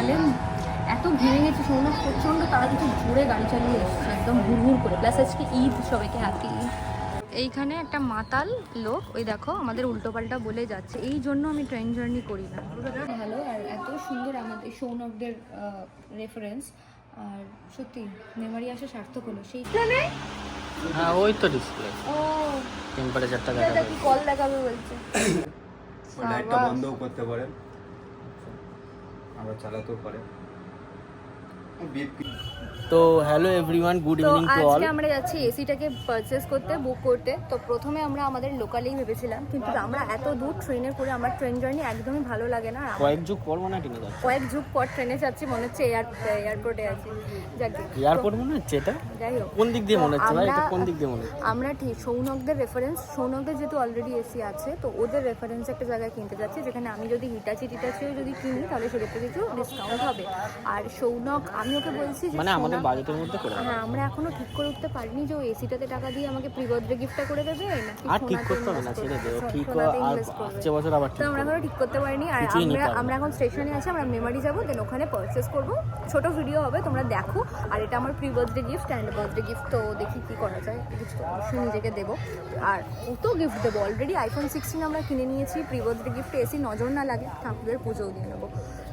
বলে এত ঘেমে গেছে সৌনক প্রচণ্ড তারা কিছু জোরে গাড়ি চালিয়ে এসছে একদম হুড় করে। প্লাস আজকে ঈদ সবাইকে হ্যাপি এইখানে একটা মাতাল লোক ওই দেখো আমাদের উল্টোপাল্টা বলে যাচ্ছে। এই জন্য আমি ট্রেন জার্নি করি না। ভালো আর এত সুন্দর আমাদের সৌনকদের রেফারেন্স আর সত্যি মেমারি আসা সার্থক হলো। সেই হ্যাঁ ওই তো ডিসপ্লে ও। টেম্পারেচারটা দেখাবে। কল দেখাবে বলছে? লাইটটা। বন্ধও করতে পারেন। আবার চালাতেও পারেন তো hello everyone good evening to all আজকে আমরা যাচ্ছি এসিটাকে পারচেস করতে বুক করতে। তো প্রথমে আমরা আমাদের লোকালেই ভেবেছিলাম কিন্তু আমরা এত দূর ট্রেনে করে আমার ট্রেন জার্নি একদমই ভালো লাগে না। কয়েক যুগ পর মনে হয় কয়েক যুগ পর ট্রেনে যাচ্ছি মনে হচ্ছে এয়ার এয়ারপোর্টে আছি। এয়ারপোর্ট মনে হচ্ছে এটা? যাই হোক। কোন দিক দিয়ে মনে হচ্ছে ভাই? এটা কোন দিক দিয়ে মনে হচ্ছে? আমরা ঠিক সৌনকদের রেফারেন্স সৌনকদের যেহেতু অলরেডি এসি আছে তো ওদের রেফারেন্স একটা জায়গায় কিনতে যাচ্ছি যেখানে আমি যদি হিটাচি টিটাচিও যদি কিনি তাহলে সেক্ষেত্রে কিছু ডিসকাউন্ট হবে। আর সৌনক আমি ওকে বলছি যে মানে আমাদের বাজেটের মধ্যে করে হ্যাঁ আমরা এখনও ঠিক করে উঠতে পারিনি যে ও এসিটাতে টাকা দিয়ে আমাকে প্রি বার্থডে গিফটটা করে দেবে নাকি আর ঠিক করতে হবে না ছেড়ে দেবে ঠিক আর invest বছর আবার তো আমরা এখনও ঠিক করতে পারিনি আর আমরা আমরা এখন স্টেশনে আছি আমরা মেমারি যাব দেন ওখানে পারচেস করব। ছোট ভিডিও হবে তোমরা দেখো আর এটা আমার pre birthday gift and birthday gift তো দেখি কি করা যায় অবশ্যই নিজেকে দেবো। আর ও তো গিফট দেবো? অলরেডি আইফোন সিক্সটিন আমরা কিনে নিয়েছি প্রি বার্থডে গিফটে এসি নজর না লাগে ঠাকুরের পুজোও দিয়ে নেব।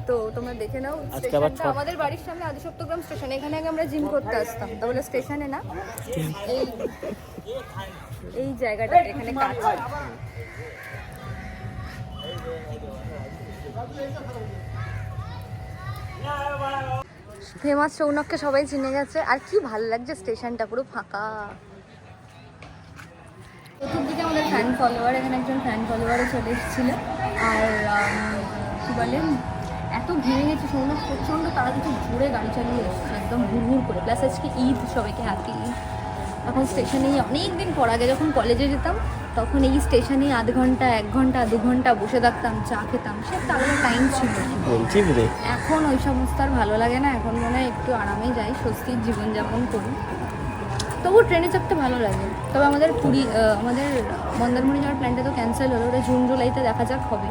তো তোমরা দেখে নাও স্টেশনটা। আমাদের বাড়ির সামনে আদিসপ্তগ্রাম স্টেশন এখানে আগে আমরা জিম করতে আসতাম। তাহলে স্টেশনে না? এই এই জায়গাটা এখানে কাজ ফেমাস সৌনককে সবাই চিনে গেছে। আর কি ভালো লাগছে স্টেশনটা পুরো ফাঁকা। প্রথম দিকে আমাদের ফ্যান ফলোয়ার এখানে একজন ফ্যান ফলোয়ারও চলে এসেছিল। আর কি বলে? এত ঘেমে গেছে সৌনক প্রচণ্ড তারা কিছু জোরে গাড়ি চালিয়ে এসছে একদম হুড় করে। প্লাস আজকে ঈদ সবাইকে হ্যাপি এখন স্টেশনেই অনেক দিন পর আগে যখন কলেজে যেতাম তখন এই স্টেশনে আধ ঘণ্টা এক ঘণ্টা দু ঘণ্টা বসে থাকতাম চা খেতাম সে আলাদা টাইম ছিল এখন ওই সমস্ত আর ভালো লাগে না এখন মনে হয় একটু আরামে যাই স্বস্তির জীবনযাপন করি। তবু ট্রেনে চাপতে ভালো লাগে। তবে আমাদের পুরী আমাদের মন্দারমণি যাওয়ার প্ল্যানটা তো ক্যান্সেল হলো ওটা জুন জুলাইতে দেখা যাক হবে।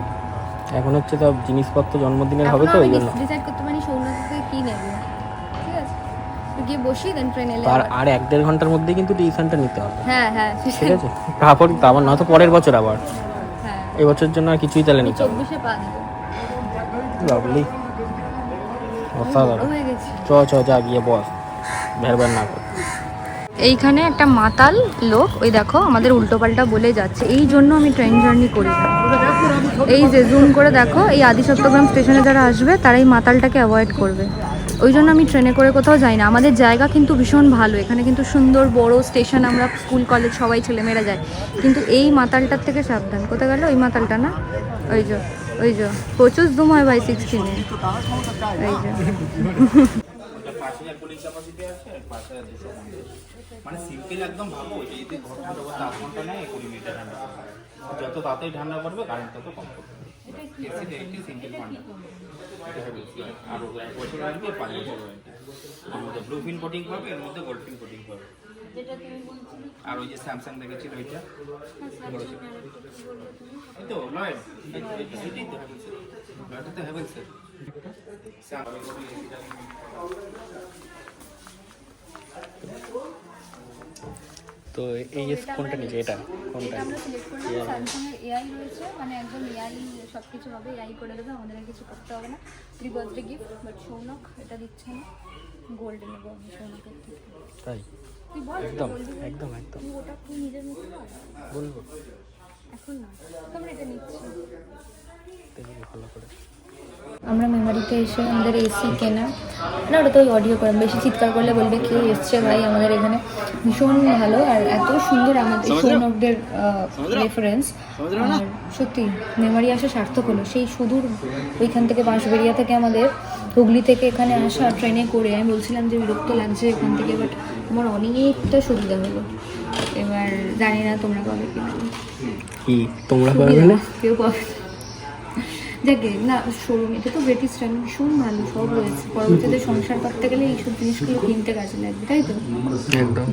এখন হচ্ছে সব জিনিসপত্র জন্মদিনের হবে তো ওই জন্য। ডিসাইড করতে পারি সৌন্দর্যকে কী নেব। ঠিক আছে? গিয়ে বসি দেন ট্রেনে এলে আর আর এক দেড় ঘণ্টার মধ্যেই কিন্তু নিতে হবে। হ্যাঁ হ্যাঁ ঠিক আছে? তারপর আবার নয়তো পরের বছর আবার। হ্যাঁ। জন্য আর কিছুই তাহলে নিতে হবে। চব্বিশে পা দেবো লাভলি অসাধারণ। চ চ যা গিয়ে বস। ভেরবার না কর। এইখানে একটা মাতাল লোক ওই দেখো আমাদের উল্টোপাল্টা বলে যাচ্ছে। এই জন্য আমি ট্রেন জার্নি করি। এই যে জুম করে দেখো এই আদিসপ্তগ্রাম স্টেশনে যারা আসবে তারা এই মাতালটাকে অ্যাভয়েড করবে। ওই জন্য আমি ট্রেনে করে কোথাও যাই না আমাদের জায়গা কিন্তু ভীষণ ভালো। এখানে কিন্তু সুন্দর বড় স্টেশন আমরা স্কুল কলেজ সবাই ছেলেমেয়েরা যায়। কিন্তু এই মাতালটার থেকে সাবধান। কোথায় গেল? ওই মাতালটা না? ওই যে ওই যে। প্রচুর দুম হয় ভাই সিক্সটিনে যে। মানে সিম্পল একদম ভাবো এটা যদি ঘণ্টা করতে আধ ঘণ্টা নেয় কুড়ি মিনিটে ঠান্ডা করবে। যত তাড়াতাড়ি ঠান্ডা করবে কারেন্ট তত কম করবে। এসিতে একটি সিম্পল ঠান্ডা। আর এক বছর পাঁচ মধ্যে ব্লু ফিন কোটিং পাবে এর মধ্যে গোল্ড ফিন কোটিং পাবে আর ওই যে স্যামসাং দেখেছিল ওইটা? এই তো লয়েড। এই তো, তো, তো লয়েডটা তো হ্যাভেলসের তো এই কোনটা নিচে এটা কোনটা আমরা সিলেক্ট করলাম স্যামসাং এর এআই রয়েছে মানে একদম এআই সব কিছু হবে এআই করে দেবে আমাদের কিছু করতে হবে না। Pre birthday gift but Shounak এটা দিচ্ছে না। গোল্ড নেব আমি সৌনকের থেকে। তাই? একদম। একদম একদম। ওটা তুই নিজের মতো বল। বলব। এখন না তো আমরা এটা নিচ্ছি। ভালো করে। আমরা মেমারিতে এসে আমাদের এসি কেনা। না ওটা তো অডিও করে বেশি চিৎকার করলে বলবে কেউ এসছে ভাই আমাদের এখানে। ভীষণ ভালো আর এত সুন্দর আমাদের সৌনকদের রেফারেন্স সত্যি মেমারি আসা সার্থক হলো। সেই সুদূর ওইখান থেকে বাঁশবেরিয়া থেকে আমাদের হুগলি থেকে এখানে আসা ট্রেনে করে আমি বলছিলাম যে বিরক্ত লাগছে এখান থেকে বাট আমার অনেকটা সুবিধা হলো। এবার জানি না তোমরা পাবে কি তোমরা পারবে না? কেউ পাবে। যাকে না শোরুম এটা তো ব্রিটিশ টাইম ভীষণ ভালো সব রয়েছে। পরবর্তীতে সংসার করতে গেলে এইসব জিনিসগুলো কিনতে কাজে লাগবে তাই তো?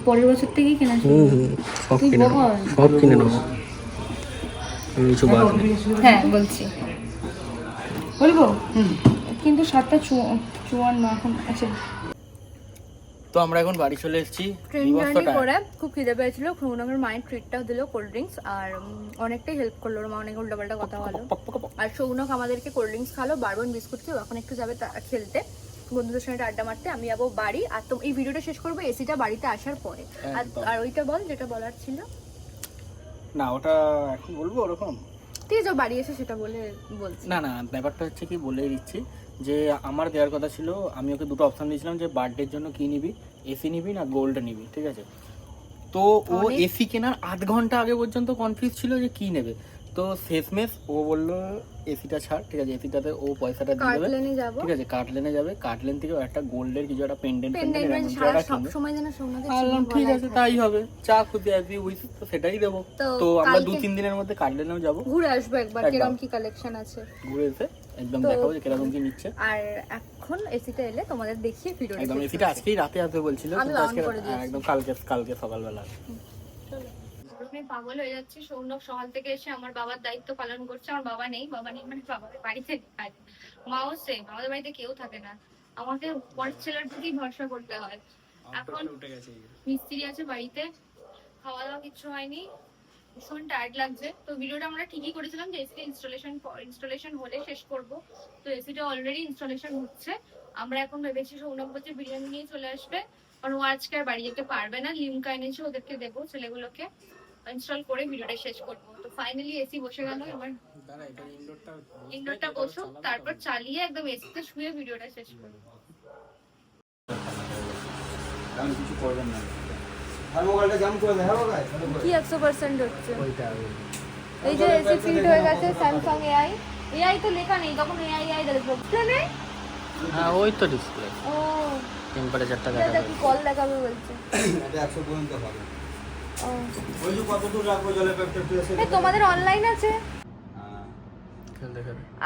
পরের বছর থেকেই কেনা সব কিনে নেব সব কিনে হ্যাঁ বলছি। বলব? কিন্তু সাতটা চুয়ান্ন এখন আচ্ছা তো আমরা এখন বাড়ি চলে এসেছি ট্রেন জার্নি করে খুব খিদে পেয়েছিল খুনুনগর মায়ের ট্রিটটাও দিল কোল্ড ড্রিঙ্কস আর অনেকটাই হেল্প করল মা অনেক উল্টাপাল্টা কথা বলো। আর সৌনক আমাদেরকে কোল্ড ড্রিঙ্কস খালো বারবন বিস্কুট খেয়ে এখন একটু যাবে খেলতে। বন্ধুদের সঙ্গে আড্ডা মারতে আমি যাব বাড়ি আর তো এই ভিডিওটা শেষ করব এসিটা বাড়িতে আসার পরে। আর আর ওইটা বল যেটা বলার ছিল? না ওটা এখন বলব ওরকম? তুই যা বাড়ি এসে সেটা বলে বলছি। না না ব্যাপারটা হচ্ছে কি বলেই দিচ্ছি। যে আমার দেওয়ার কথা ছিল আমি ওকে দুটো অপশন দিয়েছিলাম যে বার্থডের জন্য কি নিবি? এসি নিবি না গোল্ড নিবি ঠিক আছে? তো ও এসি কেনার আধ ঘণ্টা আগে পর্যন্ত কনফিউজ ছিল যে কি নেবে। তো শেষমেশ ও বলল এসিটা ছাড় ঠিক আছে? এসিটাতে ও পয়সাটা দিয়ে দেবে। ঠিক আছে কাটলেনে যাবে। কাটলেন থেকে একটা গোল্ডের কিছু একটা পেন্ডেন্ট চিহ্ন ঠিক আছে তাই হবে। চা খুঁজে আসবি উইস তো সেটাই দেবো। তো আমরা দু তিন দিনের মধ্যে কাটলেনেও যাব। ঘুরে আসব একবার। কিরম কি কালেকশন আছে? ঘুরে এসে একদম দেখাবো যে কীরকম কি নিচ্ছে। আর এখন এসিটা এলে তোমাদের দেখিয়ে ভিডিও একদম এসিটা আজকেই রাতে আসবে বলছিল কিন্তু আজকে একদম কালকে কালকে সকালবেলা। আমি পাগল হয়ে যাচ্ছি সৌনক সকাল থেকে এসে আমার বাবার দায়িত্ব পালন করছে আমার বাবা নেই বাবা নেই মানে বাবার বাড়িতে মাও সেম আমাদের বাড়িতে কেউ থাকে না। আমাকে পরের ছেলের প্রতি ভরসা করতে হয়। এখন মিস্ত্রি আছে বাড়িতে খাওয়া দাওয়া কিছু হয়নি ভীষণ টায়ার্ড লাগছে। তো ভিডিওটা আমরা ঠিকই করেছিলাম যে এসি ইনস্টলেশন ইনস্টলেশন হলে শেষ করব। তো এসিটা অলরেডি ইনস্টলেশন হচ্ছে। আমরা এখন ভেবেছি বলছে বিরিয়ানি নিয়ে চলে আসবে। কারণ ও আজকে আর বাড়ি যেতে পারবে না। লিমকা এনেছে ওদেরকে দেবো ছেলেগুলোকে ইনস্টল করে ভিডিওটা শেষ করব। তো ফাইনালি এসি বসে গেল এবার ইনডোরটা বসুক তারপর চালিয়ে একদম এসিতে শুয়ে ভিডিওটা শেষ করব। কিছু করবেন না। থার্মোকলটা জাম করে দেখাবো গাই কি একশো পার্সেন্ট হচ্ছে? এই যে এসি ফিট হয়ে গেছে স্যামসাং এআই এআই তো লেখা নেই তখন এআই এআই দেখব। নেই? হ্যাঁ ওই তো ডিসপ্লে ও। টেম্পারেচারটা এটা দেখাবে কি কল দেখাবে বলছে? এটা একশো পর্যন্ত হবে। ও। ওই যে কত দূর রাখব জলের প্যাকটা তোমাদের অনলাইন আছে?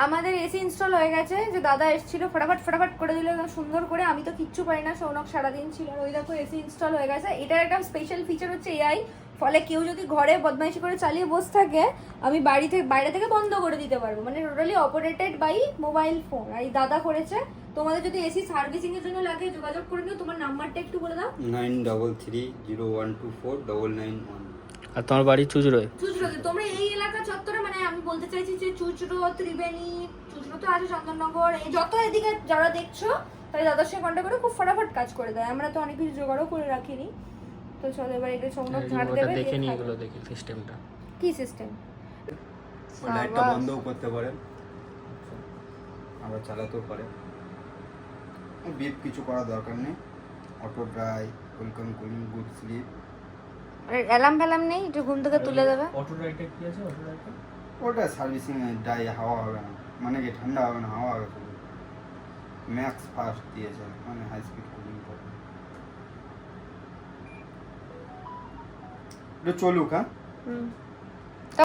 আমাদের এসি ইনস্টল হয়ে গেছে যে দাদা এসেছিল ফটাফট ফটাফট করে দিল একদম সুন্দর করে। আমি তো কিচ্ছু পারি না সৌনক সারাদিন ছিল। ওই দেখো এসি ইনস্টল হয়ে গেছে। এটার একটা স্পেশাল ফিচার হচ্ছে এআই ফলে কেউ যদি ঘরে বদমাইশি করে চালিয়ে বসে থাকে আমি বাড়ি থেকে বাইরে থেকে বন্ধ করে দিতে পারব। মানে totally operated by mobile phone আর এই দাদা করেছে তোমাদের যদি এসি সার্ভিসিং এর জন্য লাগে যোগাযোগ করে নিও। তোমার নাম্বারটা একটু বলে দাও। Nine double three zero one two four double nine one. আর তোমার বাড়ি চুজরোয় চুচড়োতে। তোমরা এই এলাকা চত্বরে মানে আমি বলতে চাইছি যে চুচড়ো ত্রিবেণী চুচড়ো তো আছে চন্দননগর এই যত এদিকে যারা দেখছ তাই দাদার সঙ্গে কন্ট্যাক্ট করে খুব ফটাফট কাজ করে দেয়। আমরা তো অনেক কিছু জোগাড়ও করে রাখিনি। তো চলো এবার এটা সৌনক ঝাড় দেবে দেখে দিয়ে নি খাবে। এগুলো দেখি সিস্টেমটা কি সিস্টেম লাইটটা বন্ধও করতে পারেন আবার চালাতেও পারে। বিপ কিছু করার দরকার নেই। Auto dry welcome cooling good sleep alarm ফ্যালাম নেই একটু ঘুম থেকে তুলে দেবে। অটো রাইটে কি আছে? অটো রাইটে ওটা সার্ভিসিং ডাই হাওয়া হবে না। মানে কি ঠান্ডা হবে না হাওয়া হবে শুধু। ম্যাক্স ফাস্ট দিয়েছে মানে হাই স্পিড কুলিং করবে এটা চলুক হ্যাঁ? হুম।